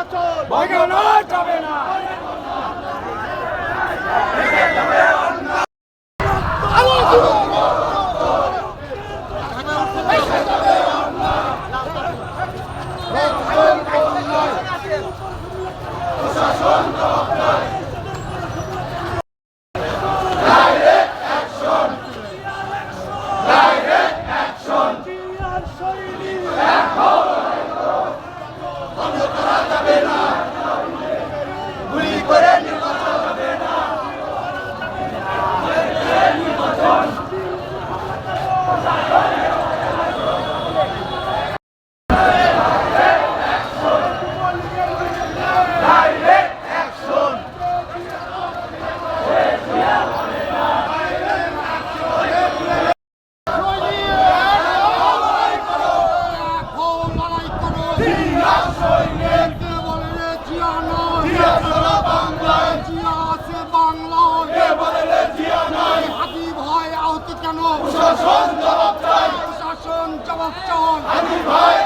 Marathon! Marathon! Happy